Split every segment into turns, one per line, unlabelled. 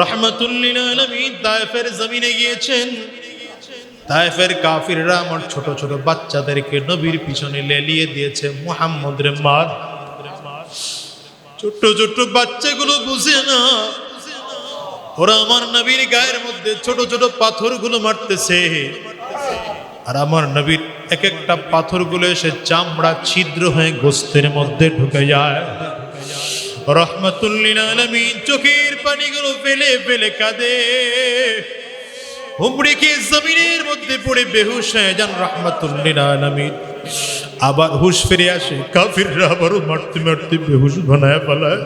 রহমতুল্লিল আলমিন তায়েফের জমিনে গিয়েছেন। তায়েফের কাফিররা আমার ছোট ছোট বাচ্চাদেরকে নবীর পিছনে লেলিয়ে দিয়েছে মোহাম্মদ রে মার। ছোট্ট ছোট্ট বাচ্চাগুলো বুঝে না। ওরা আমার নবীর গায়ের মধ্যে ছোট ছোট পাথরগুলো মারতেছে। আর আমার নবীর এক একটা পাথরগুলো এসে চামড়া ছিদ্র হয়ে গোস্তের মধ্যে ঢুকে যায়। রহমতুল্লিন আলমিন চোখের পানিগুলো ফেলে ফেলে কাঁদে। হুমড়িকে জমিনের মধ্যে পড়ে বেহুশ হয়ে যান রহমতুল্লিন আলমিন আবার হুশ ফিরে আসে, কাফিররা আবারও মারতে মারতে বেহুশ বানায় পালায়।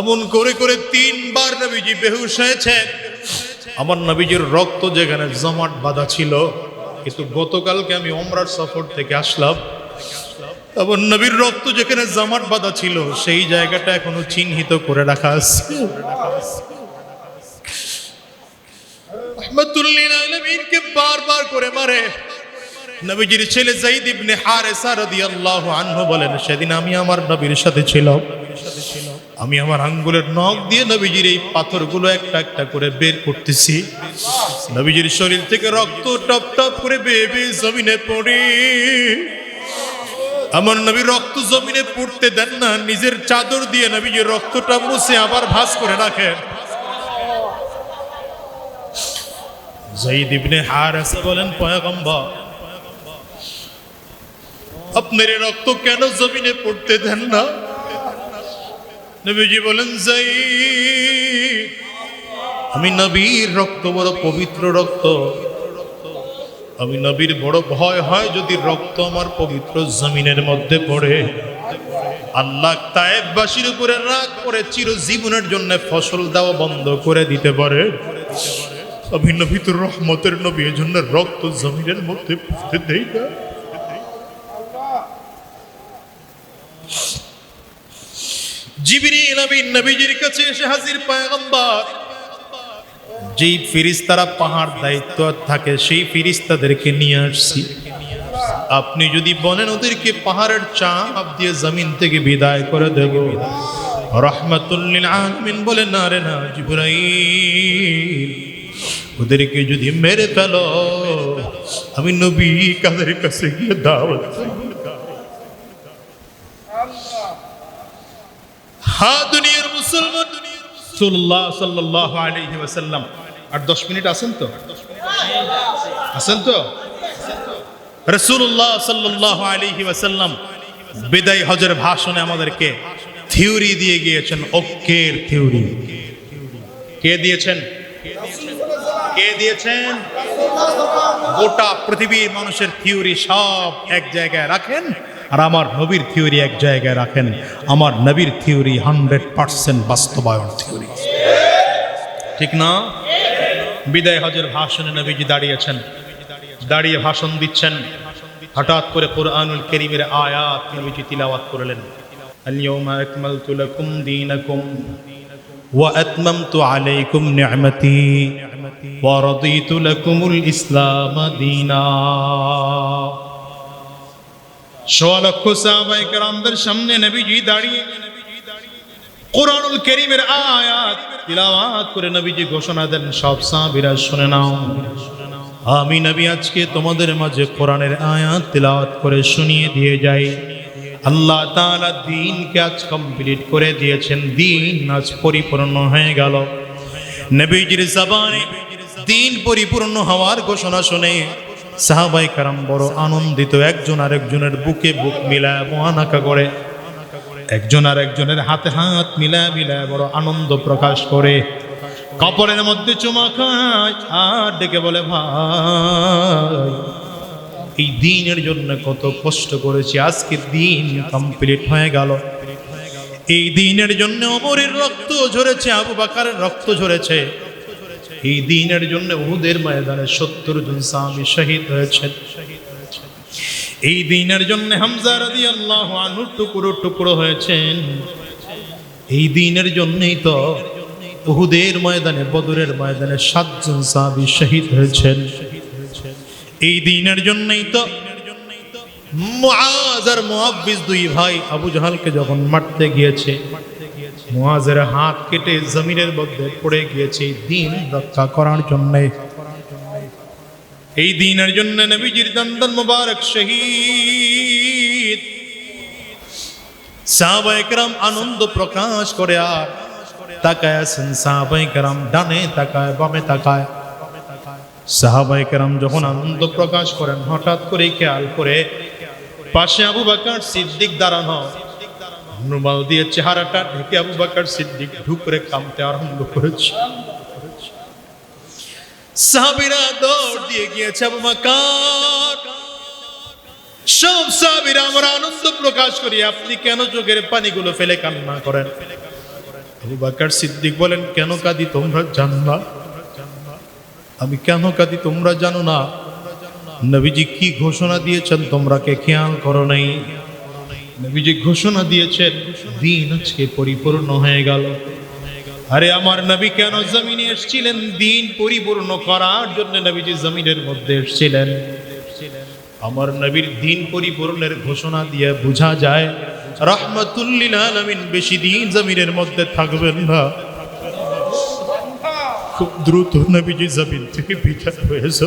এমন করে করে তিনবার নবীজি বেহুশ হয়েছেন। আমার নবীজির রক্ত যেখানে জমাট বাঁধা ছিল, কিন্তু গতকালকে আমি ওমরার সফর থেকে আসলাম। আমার নবীর রক্ত যেখানে জমাট বাঁধা ছিল, সেই জায়গাটা এখনও চিহ্নিত করে রাখা আছে। করে মারে। ছেলে বলেন, সেদিন আমি আমার নবীর সাথে আমি আমার আঙ্গুলের নখ দিয়ে নবীজির এই পাথরগুলো একটা একটা করে বের করতেছি। শরীর থেকে রক্ত টপ টপ করে বেয়ে জমিনে পড়ে। আমার নবী রক্ত জমিনে পড়তে দেন না, নিজের চাদর দিয়ে নবীজির রক্তটা মুছে আবার ভাস করে রাখেন। জাইদ ইবনে হারেসা বলেন, পয়গম্বর, আপনার রক্ত কেন জমিনে পড়তে দেন না? নবীজি বলেন যাই আমি নবীর রক্ত, বড় পবিত্র রক্ত। আমি নবীর বড় ভয় হয় যদি রক্ত আমার পবিত্র জমিনের মধ্যে পড়ে। আল্লাহ তায়েববাসীর উপরে রাগ করে চিরজীবনের জন্য ফসল দেওয়া বন্ধ করে দিতে পারে। আমি নবী তো রহমতের নবী জন্য রক্ত জমিনের মধ্যে পড়তে দেই না। জিবরিল আমিন নবীজির কাছে এসে হাজির পয়গম্বর যেই ফিরিস্তারা পাহাড় দায়িত্ব থাকে, সেই ফিরিস্তাদেরকে নিয়ে আসছি। আপনি যদি বলেন, ওদেরকে পাহাড়ের চাপ দিয়ে জমিন থেকে বিদায় করে দেব। রহমাতুল্লিল আলমিন বলে না রে, না, জিবরাইল, ওদেরকে যদি মেরে ফেলো, আমি নবী কাদের কাছে গিয়ে দাওয়াত হ্যাঁ দুনিয়ার মুসলমান। রাসূলুল্লাহ সাল্লাল্লাহু আলাইহি ওয়াসাল্লাম আর 10 মিনিট আছেন তো? আছেন তো? রসুল্লাহ সাল্লাল্লাহু আলাইহি ওয়াসাল্লাম বিদায় হজের ভাষণে আমাদেরকে থিওরি দিয়ে গিয়েছেন ঐক্যের থিওরি। কে দিয়েছেন? কে দিয়েছেন? গোটা পৃথিবীর মানুষের থিওরি সব এক জায়গায় রাখেন আর আমার নবীর থিওরি এক জায়গায় রাখেন। আমার নবীর থিওরি হান্ড্রেড পার্সেন্ট বাস্তবায়ন থিওরি। ঠিক না? বিদায় হজের ভাষণে নবীজি দাঁড়িয়েছেন দাঁড়িয়ে ভাষণ দিচ্ছেন হঠাৎ করে কোরআনুল করিমের আয়াত নবীজি তিলাওয়াত করলেন اليوم أكملت لكم دينكم وأتممت عليكم نعمتي ورضيت لكم الإسلام دينا সোয়া লক্ষ সাহাবাই কেরামদের সামনে নবীজি দাঁড়িয়ে কোরআনুল করিমের আয়াত তিলাওয়াত করে নবীজি ঘোষণা দেন, সব সাহাবীরা শুনে নাও। আমি নবী আজকে তোমাদের মাঝে কোরআনের আয়াত তিলাওয়াত করে শুনিয়ে দিয়ে যাই। আল্লাহ তাআলা দিনকে আজ কমপ্লিট করে দিয়েছেন, দিন আজ পরিপূর্ণ হয়ে গেল। নবীজির জবানে দিন পরিপূর্ণ হওয়ার ঘোষণা শুনে সাহাবাই কারাম বড় আনন্দিত, একজন আরেকজনের বুকে বুক মিলায় মহানাকা করে। একজন আর একজনের হাতে হাত মিলা মিলায় বড় আনন্দ প্রকাশ করে। কাপড়ের মধ্যে চুমা খায় আর ডেকে বলে, ভাই, এই দিনের জন্য কত কষ্ট করেছি আজকে দিন কমপ্লিট হয়ে গেল। এই দিনের জন্য অমরের রক্ত ঝরেছে, আবু বাকারের রক্ত ঝরেছে। এই দিনের জন্য উহুদের ময়দানে সত্তর জন স্বামী শহীদ হয়েছেন। এই দিনের জন্য হামজা রাদি আল্লাহ আনু টুকরো টুকরো হয়েছেন। এই দিনের জন্যই তো উহুদের ময়দানে, বদরের ময়দানে সাতজন সাহাবী শহীদ হয়েছেন। এই দিনের জন্যই তো মুআজ আর মুআব্বিস দুই ভাই আবু জাহালকে যখন মারতে গিয়েছে, মুআজের হাত কেটে জমিনের মধ্যে পড়ে গিয়েছে দিন রক্ষা করার জন্য এই দিনের জন্য নবীজির দন্দন মুবারক শহীদ। সাহাবাইকরাম আনন্দ প্রকাশ করে আর তাকায় আছেন সাহাবাইকরাম ডানে তাকায়, বামে তাকায়। সাহাবাইকরাম যখন আনন্দ প্রকাশ করেন, হঠাৎ করে খেয়াল করে পাশে আবু বাকার সিদ্দিক দাঁড়ানো। রুমাল দিয়ে চেহারাটা ঢেকে আবু বাকার সিদ্দিক ঢুকরে কামতে আরম্ভ করেছে। সাহাবিরা দৌড় দিয়ে গিয়েছে সব সাহাবিরা আমরা আনন্দ প্রকাশ করি, আপনি কেন চোখের পানিগুলো ফেলে কান্না করেন? সিদ্দিক বলেন, কেন কাঁদি তোমরা জানো না? আমি কেন কাঁদি তোমরা জানো না? নবীজি কি ঘোষণা দিয়েছেন তোমরা কে খেয়াল করো নাই? নবীজি ঘোষণা দিয়েছেন, দিন আজকে পরিপূর্ণ হয়ে গেল। আরে আমার নবী কেন জমিনে এসেছিলেন? দিন পরিপূর্ণ করার জন্য নবীজি জমিনের মধ্যে এসেছিলেন। আমার নবীর দিন পরিপূর্ণের ঘোষণা দিয়ে বোঝা যায় রহমতুল্লিল আলমিন বেশি দিন জমিনের মধ্যে থাকবেন না। খুব দ্রুত নবীজি জমিন থেকে বিদায় হয়েছে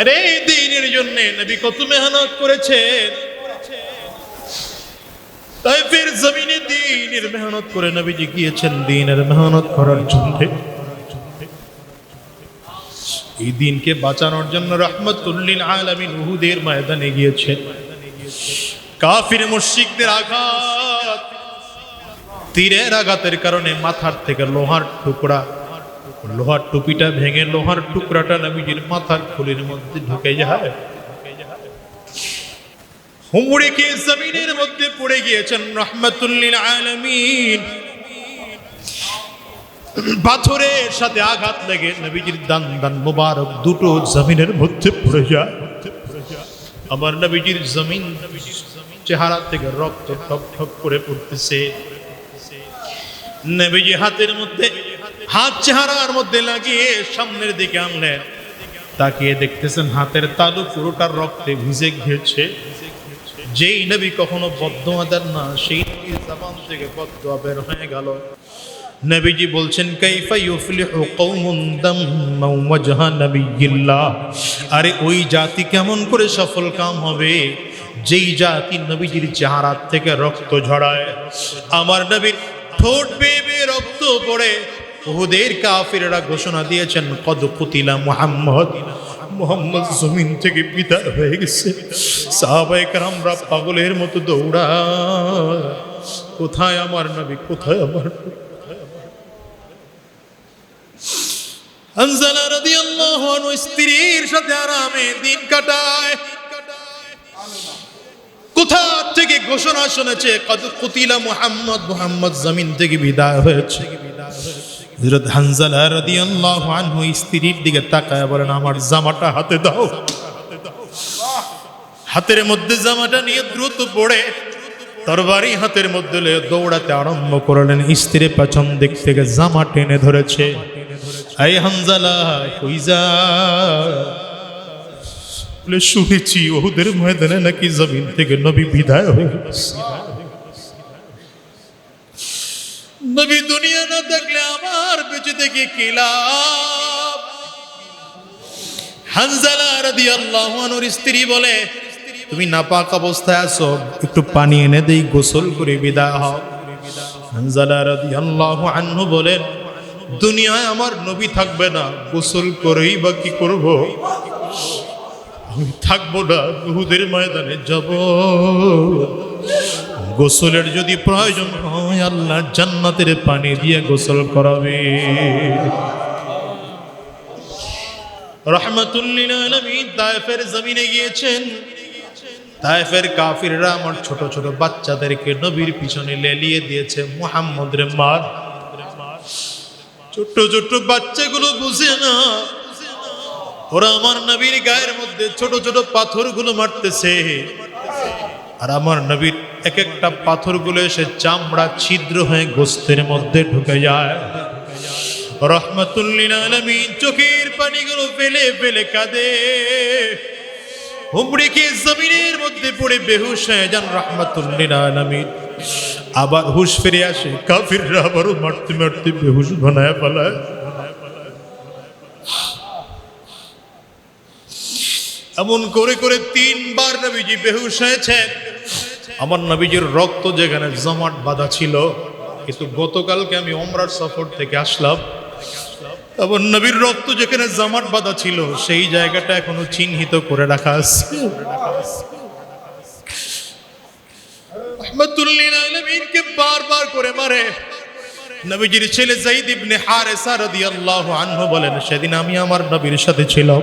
আরে দিনের জন্য নবী কত মেহনত করেছেন। তাই ফের জমিনে দিনের মেহনত করে নবীজি গিয়েছেন দিনের মেহনত করার জন্য। এই দিনকে বাঁচানোর জন্য রহমতুল্লিন আলামিন উহুদের ময়দানে গিয়েছেন। কাফির মুশরিকদের আঘাত, তীরের আঘাতের কারণে মাথার থেকে লোহার টুকরা, লোহার টুপিটা ভেঙে লোহার টুকরাটা নবীজির মাথার খুলির মধ্যে ঢুকে যায়। হুমড়ে খেয়ে জমিনের মধ্যে পড়ে গিয়েছেন রহমতুল্লিল আলামিন। পাথরের সাথে আঘাত লেগে নবীজির দান দান মুবারক দুটো জমিনের মধ্যে পড়ে যায়। আমার নবীজির জমিন চেহারা থেকে রক্ত ঠক ঠক করে পড়তেছে। নবীজি হাতের মধ্যে, হাত চেহারার মধ্যে লাগিয়ে সামনের দিকে আনলেন। তাকিয়ে দেখতেছেন হাতের তালু পুরোটা রক্তে ভিজে গিয়েছে। যেই নবী কখনো বদ্ধ দেন না, সেই নবীর জবান থেকে বদ্ধ বের হয়ে গেল। নবীজি বলছেন, কাইফা ইউফলিহু কওমুন দাম্মাউ ওয়াজহা নবিয়্যিল্লাহ আরে ওই জাতি কেমন করে সফল কাম হবে? যেই জাতি নবীজির চেহারা থেকে রক্ত ঝরায়। আমার নবীর ঠোঁট বেয়ে বেয়ে রক্ত পড়ে। উহুদের কাফিররা ঘোষণা দিয়েছেন, কদ কুতিলা মুহাম্মদ। মোহাম্মদ জমিন থেকে বিদায় হয়ে গেছে। সাহাবাইকার আমরা পাগলের মতো দৌড়া কোথায় আমার নবী, কোথায় আমার হানজালা রাদিয়াল্লাহু ওই স্ত্রীর সাথে আরামে দিন কাটায়। কোথা থেকে ঘোষণা শুনেছে কত কুতিলা মোহাম্মদ, মুহাম্মদ জমিন থেকে বিদায় হয়েছে। হযরত হানজালা রাদিয়াল্লাহু আনহু স্ত্রীর দিকে তাকায় বলেন, আমার জামাটা হাতে দাও। হাতের মধ্যে জামাটা নিয়ে দ্রুত পড়ে তরবারি হাতের মধ্যে দৌড়াতে আরম্ভ করলেন। স্ত্রী পেছন দিক থেকে জামা টেনে ধরেছে। এই হানজালা বলে, শুনেছি ওদের ময়দানে নাকি জমিন থেকে নবী বিদায় হয়ে গেছে নবী দুনিয়া না দেখলে আমার বেঁচে থেকে কি লাভ হানজালা রাদিয়াল্লাহু আনহুর স্ত্রী বলে, তুমি নাপাক অবস্থায় আছো, একটু পানি এনে দেই, গোসল করে বিদায় হও। হানজালা রাদিয়াল্লাহু আনহু বলেন দুনিয়ায় আমার নবী থাকবে না, গোসল করেই বা কি করব? আমি থাকব না বহুদের ময়দানে যাব। গোসলের যদি প্রয়োজন হয়, আল্লাহ জান্নাতের পানি দিয়ে গোসল করাবে। তায়েফের জমিনে গিয়েছেন। তায়েফের কাফিররা আমার ছোট ছোট বাচ্চাদেরকে নবীর পিছনে লেলিয়ে দিয়েছে, মোহাম্মদ রে মার। ছোট্ট ছোট্ট বাচ্চাগুলো বুঝে না। ওরা আমার নবীর গায়ের মধ্যে ছোট ছোট পাথরগুলো মারতেছে। আর আমার নবীর এক একটা পাথরগুলো এসে চামড়া ছিদ্র হয়ে গোস্তের মধ্যে ঢুকে যায়। রহমতুল্লিন চোখের পানিগুলো ফেলে ফেলে কাঁদে। হুমড়িকে জমিনের মধ্যে পড়ে বেহুশ হয়ে যান রহমতুল্লিন আলমিন। আবার হুশ ফিরে আসে, কাফিররা আবারও মারতে মারতে বেহুশ বানায় পালায়। এমন করে করে তিনবার নবীজি বেহুশ হয়েছেন। আমার নবীজির রক্ত যেখানে জমাট বাঁধা ছিল, কিন্তু গতকালকে আমি ওমরার সফর থেকে আসলাম। আমার নবীর রক্ত যেখানে জমাট বাঁধা ছিল, সেই জায়গাটা এখনও চিহ্নিত করে রাখা আছে। বারবার করে মারে। নবীজির ছেলে জাইদ ইবনে হারেসা রাদিয়াল্লাহু আনহু বলেন, সেদিন আমি আমার নবীর সাথে ছিলাম।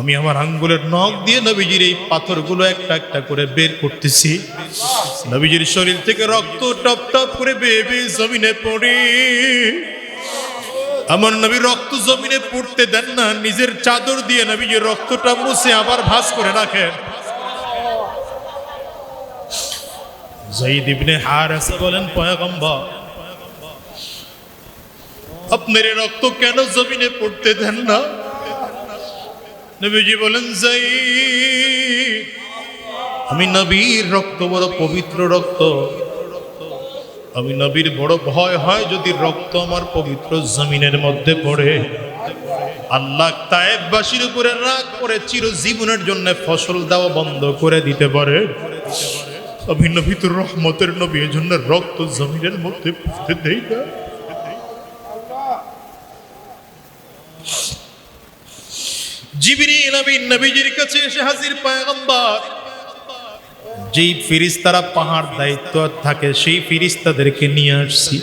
আমি আমার আঙ্গুলের নখ দিয়ে নবীজির এই পাথরগুলো একটা একটা করে বের করতেছি। নবীজির শরীর থেকে রক্ত টপ টপ করে বেয়ে জমিনে পড়ে। আমার নবী রক্ত জমিনে পড়তে দেন না, নিজের চাদর দিয়ে নবীজির রক্তটা মুছে আবার ভাস করে রাখেন। জাইদ ইবনে হারেসা বলেন, পয়গম্বর আপনার রক্ত কেন জমিনে পড়তে দেন না? নবীজি বলেন, যাই, আমি নবীর রক্ত, বড় পবিত্র রক্ত। আমি নবীর বড় ভয় হয় যদি রক্ত আমার পবিত্র জমিনের মধ্যে পড়ে। আল্লাহ তায়েববাসীর উপরে রাগ করে চিরজীবনের জন্য ফসল দেওয়া বন্ধ করে দিতে পারে। আমি নবীতুর রহমতের নবী এই জন্য রক্ত জমিনের মধ্যে পড়তে দেই না। জিবরিল আমিন নবীজির কাছে এসে হাজির পয়গম্বর। যেই ফিরিস্তারা পাহাড় দায়িত্ব থাকে, সেই ফিরিস্তাদেরকে নিয়ে আসছি।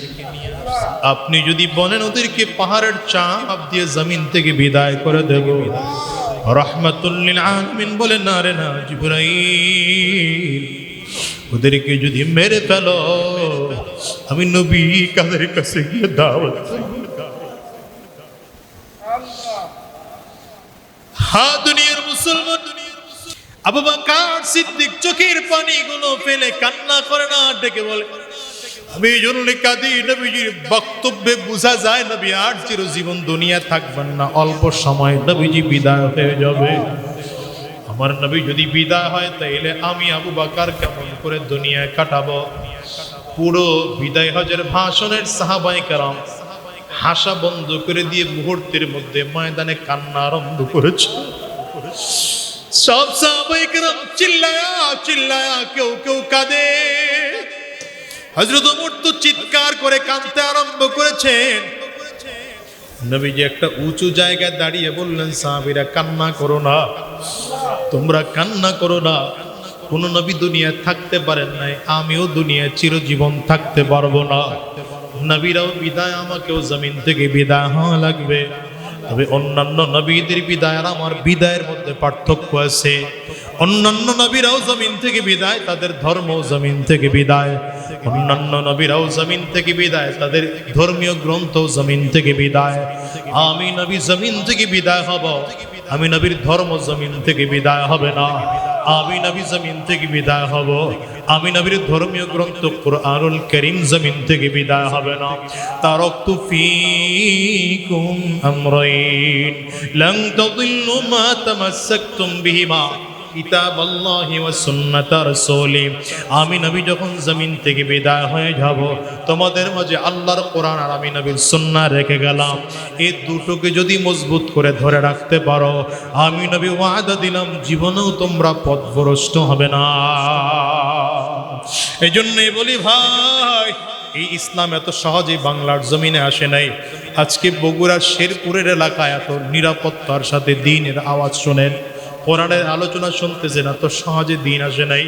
আপনি যদি বলেন ওদেরকে পাহাড়ের চাপ দিয়ে জমিন থেকে বিদায় করে দেব। রহমাতুল্লিল আলমিন বলে, না রে, না, জিবরাইল, ওদেরকে যদি মেরে ফেলো, আমি নবী কাদের কাছে গিয়ে দাওয়াত দেব। হা দুনিয়ার মুসলমান। আবু সিদ্দিক চোখের পানিগুলো ফেলে কান্না করে না, ডেকে আমি বক্তব্যে বোঝা যায়, নবী আর চিরজীবন দুনিয়া থাকবেন না, অল্প সময় নবীজি বিদায় হয়ে যাবে। আমার নবী যদি বিদায় হয়, তাইলে আমি আবু বাকার কেমন করে দুনিয়ায় কাটাবো? পুরো বিদায় হজের ভাষণের সাহাবাই কারাম হাসা বন্ধ করে দিয়ে মুহূর্তের মধ্যে ময়দানে কান্না আরম্ভ করেছে। সব সাহাবাই চিল্লায়া চিল্লায়া কেউ কেউ কাঁদে। হজরত ওমর তো চিৎকার করে কাঁদতে আরম্ভ করেছেন। নবীজি একটা উঁচু জায়গায় দাঁড়িয়ে বললেন, সাহাবিরা, কান্না করো না। তোমরা কান্না করো না। কোন নবী দুনিয়ায় থাকতে পারেন নাই। আমিও দুনিয়ায় চিরজীবন থাকতে পারব না। নবীরাও বিদায়, আমাকেও জমিন থেকে বিদায় হওয়া লাগবে। তবে অন্যান্য নবীদের বিদায় আর আমার বিদায়ের মধ্যে পার্থক্য আছে। অন্যান্য নবীরাও জমিন থেকে বিদায়, তাদের ধর্ম জমিন থেকে বিদায়। অন্যান্য নবীরাও জমিন থেকে বিদায়, তাদের ধর্মীয় গ্রন্থ জমিন থেকে বিদায়। আমি নবী জমিন থেকে বিদায় হব, আমি নবীর ধর্ম জমিন থেকে বিদায় হবে না। আমি নবী জমিন থেকে বিদায় হব। আমি নবীর ধর্মীয় গ্রন্থ কোরআনুল করিম জমিন থেকে বিদায় হবে না। তারকতু ফিকুম আমরাইন। লং তাদিল্লু মা তামাসসাকতুম বিহিমা। কিতাব আল্লাহি ওয়া সুন্নাত রাসূলি। আমি নবী যখন জমিন থেকে বিদায় হয়ে যাব, তোমাদের মাঝে আল্লাহর কোরআন আর আমি নবীর সুন্নাহ রেখে গেলাম। এই দুটোকে যদি মজবুত করে ধরে রাখতে পারো, আমি নবী ওয়াদা দিলাম, জীবনেও তোমরা পথভ্রষ্ট হবে না। এই জন্যই বলি ভাই, এই ইসলাম এত সহজেই বাংলার জমিনে আসে নাই। আজকে বগুড়ার শেরপুরের এলাকায় এত নিরাপত্তার সাথে দিনের আওয়াজ শোনেন। কোরআনের আলোচনা শুনতেছে না, তো সহজে দিন আসে নাই।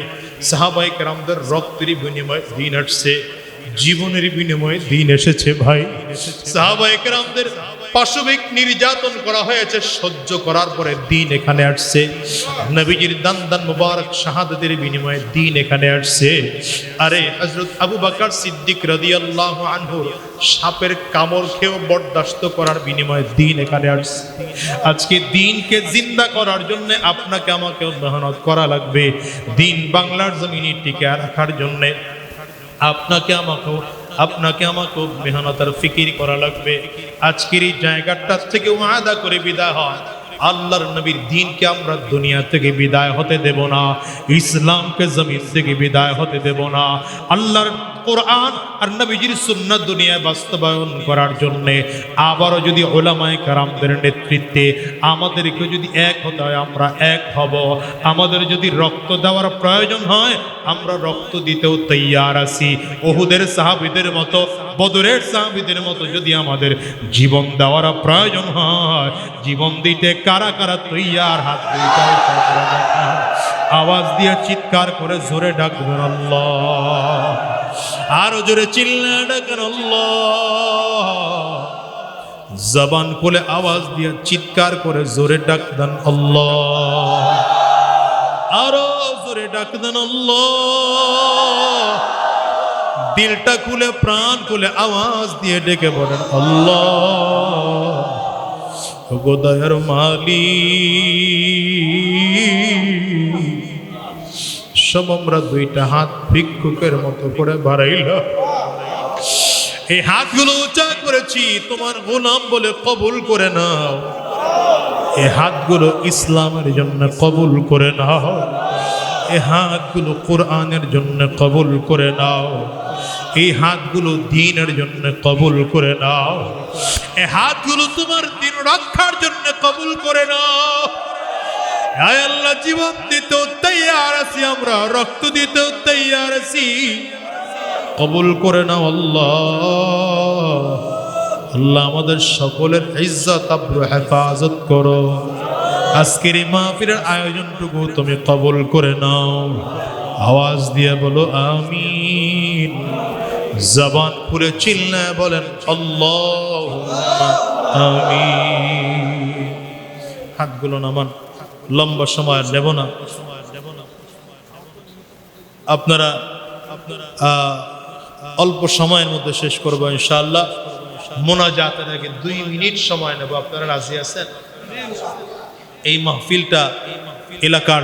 সাহাবাই কেরামদের রক্তের বিনিময়ে দিন আসছে, জীবনের বিনিময়ে দিন এসেছে ভাই। সাহাবাই কেরামদের পাশবিক নির্যাতন করা হয়েছে, সহ্য করার পরে দিন এখানে আসছে। নবীজির দান দান মুবারক, শাহাদাতের বিনিময়ে দিন এখানে আসছে। আরে, হযরত আবু বকর সিদ্দিক রাদিয়াল্লাহু আনহুর সাপের কামড় খেয়েও বরদাস্ত করার বিনিময়ে দিন এখানে আসছে। আজকে দিনকে জিন্দা করার জন্য আপনাকে আমাকে মেহনত করা লাগবে। দিন বাংলার জমিনে টিকে রাখার জন্যে আপনাকে আমাকেও আপনাকে আমাকে মেহনতার ফিকির করা লাগবে। আজকের এই জায়গাটার থেকে ওয়াদা করে বিদা হয়। আল্লাহর নবীর দিনকে আমরা দুনিয়া থেকে বিদায় হতে দেব না, ইসলামকে জমিন থেকে বিদায় হতে দেব না। আল্লাহর কোরআন আর নবীজির সুন্নাত দুনিয়ায় বাস্তবায়ন করার জন্য আবারও যদি ওলামায় কারামদের নেতৃত্বে আমাদেরকে যদি এক হতে হয় আমরা এক হব, আমাদের যদি রক্ত দেওয়ার প্রয়োজন হয়, আমরা রক্ত দিতেও তৈয়ার আছি। ওহুদের সাহাবিদের মতো, বদরের সাহাবিদের মতো যদি আমাদের জীবন দেওয়ার প্রয়োজন হয়, জীবন দিতে কারা কারা তৈয়ার হাত আওয়াজ দিয়ে চিৎকার করে জোরে ডাকবেন আরও জোরে চিল্লা ডাকেন জবান খুলে আওয়াজ দিয়ে চিৎকার করে জোরে ডাক দেন আরও জোরে ডাক দেন দিলটা খুলে, প্রাণ খুলে আওয়াজ দিয়ে ডেকে বলেন আল্লাহ। গোদয়ের মালি সব আমরা দুইটা হাত ভিক্ষুকের মতো করে বাড়াইলাম। এই হাতগুলো উঁচা করেছি, তোমার গোলাম বলে কবুল করে নাও। এই হাতগুলো ইসলামের জন্য কবুল করে নাও। এই হাতগুলো কোরআনের জন্য কবুল করে নাও। এই হাতগুলো দিনের জন্য কবুল করে নাও। এই হাতগুলো তোমার দিন রক্ষার জন্য কবুল করে নাও। আল্লাহ, জীবন দিতে তৈয়ার আছি আমরা, রক্ত দিতে তৈয়ার আছি। কবুল করে নাও আল্লাহ। আল্লাহ আমাদের সকলের ইজ্জত, আব্রু, হেফাজত করো। আজকের এই মাহফিলের আয়োজনটুকু তুমি কবুল করে নাও। আওয়াজ দিয়ে বলো, আমিন। জবান খুলে চিল্লা বলেন আল্লাহ আমিন। হাতগুলো নামান, লম্বা সময় নেব না। আপনারা অল্প সময়ের মধ্যে শেষ করব ইনশাআল্লাহ। মোনাজাতের আগে দুই মিনিট সময় নেব। আপনারা রাজি আছেন? এই মাহফিলটা এলাকার